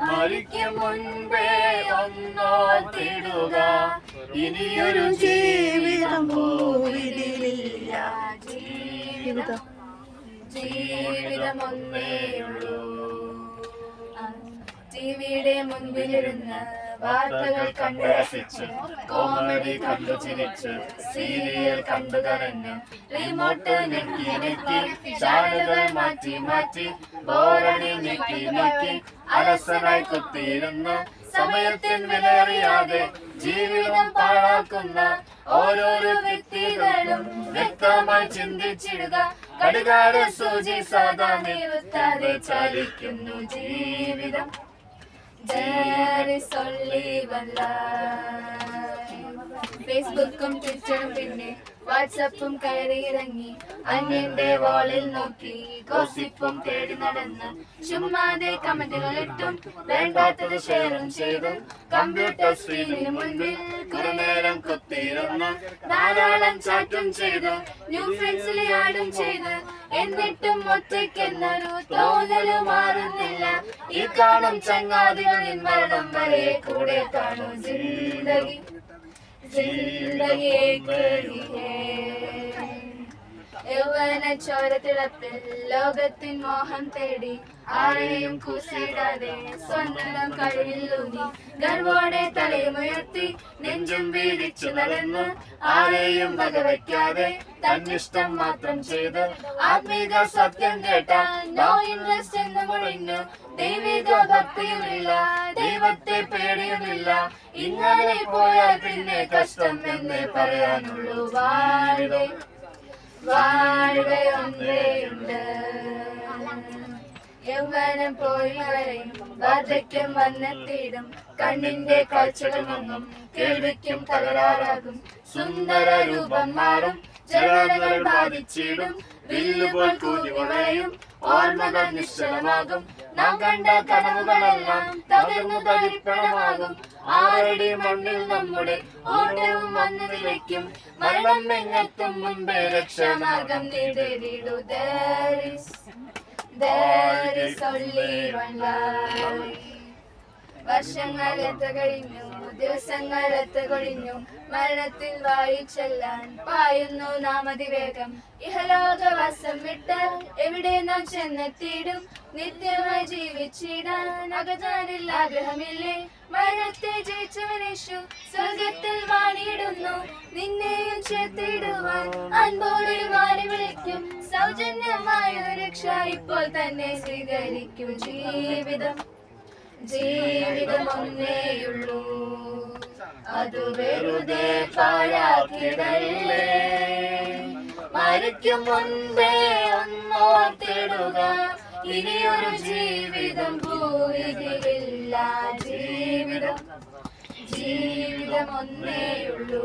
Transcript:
മരിക്കും മുൻപേ ഒന്നോർത്തിടുക ഇനിയൊരു ജീവിതം ഭൂവിലില്ല ജീവിതം. ജീവിതം ഒന്നേയുള്ളൂ ടിവിയുടെ മുൻപിലിരുന്ന് വാർത്തകൾ കണ്ടു രസിച്ച് കോമഡി കണ്ടു ചിരിച്ച് സീരിയൽ കണ്ടു കരഞ്ഞ് റിമോട്ട് ഞെക്കി ഞെക്കി ചാനലുകൾ മാറ്റി മാറ്റി ബോറടി ഞെക്കി ഞെക്കി അലസനായി കുത്തിയിരുന്ന് സമയത്തിൽ വിലയറിയാതെ ജീവിതം പാഴാക്കുന്ന ഓരോരോ വ്യക്തികളും വ്യക്തമായി ചിന്തിച്ചിടുക കടുകാര സൂചി സാധാ നിവർത്താതെ ചലിക്കുന്നു ജീവിതം. ജയറി സൊല്ലിവല്ല ഫേസ്ബുക്കും ട്വിറ്ററും പിന്നെ വാട്സപ്പും കയറിയിറങ്ങി അന്യന്റെ വാളിൽ നോക്കി ഗോസിപ്പും തേടി നടന്ന്. ചുമ്മാതെ കമന്റുകൾ ഇട്ടും വേണ്ടാത്തത് ഷെയറും ചെയ്തും കമ്പ്യൂട്ടർ സ്ക്രീനിന് മുൻപിൽ കുറെ നേരം കുത്തിയിരുന്ന് ധാരാളം ചാറ്റും ചെയ്ത് ന്യൂ ഫ്രണ്ട്സിലെ ആടും ചെയ്ത്. എന്നിട്ടും ഒറ്റയ്ക്കെന്നൊരു തോന്നൽ മാറുന്നില്ല. ഈ കാണും ചങ്ങാതികളിൽ മരണം വരെ കൂടെ കാണും ജിന്ദഗി. ഹേ യൗവന ചോരത്തിളപ്പിൽ ലോകത്തിൻ മോഹം തേടി ആരെയും കൂസിടാതെ സ്വന്തം കഴിവിലൂന്നി ഗർവോടെ തലയുമുയർത്തി നെഞ്ചും വീതിച്ചു നടന്ന് ആരെയും വകവയ്ക്കാതെ തന്നിഷ്ടം മാത്രം ചെയ്ത് ആത്മീക സത്യം കേട്ട നോ ഇൻട്രസ്റ്റ് എന്ന് മുഴിഞ്ഞു ദൈവിക ഭക്തിയുമില്ല ദൈവത്തെ പേടിയുമില്ല. ഇങ്ങനെ പോയാൽ പിന്നെ കഷ്ടം എന്നേ പറയാനുള്ളൂ. വാഴുക വാഴുകയൊന്നേയുണ്ട് യൗവനം പോയി വരെയും വാർദ്ധക്യം വന്നെത്തിയിടും കണ്ണിന്റെ കാഴ്ചകൾ മങ്ങും കേൾവിക്കും തകരാറാകും. സുന്ദര രൂപം മാറും ജനങ്ങൾ ബാധിച്ചിടും. വില്ലുപോൽ കൂടി വളയും ഓർമ്മകൾ നിശ്ചലമാകും. നാം കണ്ട കനവുകളെല്ലാം തകർന്നു തരിപ്പണമാകും. ആരുടെ മണ്ണിൽ നമ്മുടെ ഓട്ടവും വന്നു നിലയ്ക്കും. മരണം എങ്ങെത്തും മുൻപേ രക്ഷാമാർഗം only വർഷങ്ങൾ എത്ര കഴിഞ്ഞു? ദിവസങ്ങൾ കൊഴിഞ്ഞു. മരണത്തിൽ വായി ചെല്ലാൻ പായുന്നു നാം അതിവേഗം ഇഹലോകവാസം വിട്ട് എവിടെ നാം ചെന്നെത്തിയിടും? നിത്യമായി ജീവിച്ചിടാൻ അകതാനിൽ ആഗ്രഹമില്ലേ? മരണത്തെ ജയിച്ചവനേശു സ്വർഗത്തിൽ വാണിയിടുന്നു. നിന്നെയും ചേർത്തിടുവാൻ അൻപോടെ മാറി വിളിക്കും. സൗജന്യമായ രക്ഷ ഇപ്പോൾ തന്നെ സ്വീകരിക്കും. ജീവിതം ജീവിതം ഒന്നേയുള്ളൂ. അത് വെറുതെ പാഴാക്കിടല്ലേ? മരിക്കും മുൻപേ ഒന്നോർത്തിടുക. ഇനിയൊരു ജീവിതം ഭൂവിധിയില്ല ജീവിതം ജീവിതം ഒന്നേയുള്ളൂ.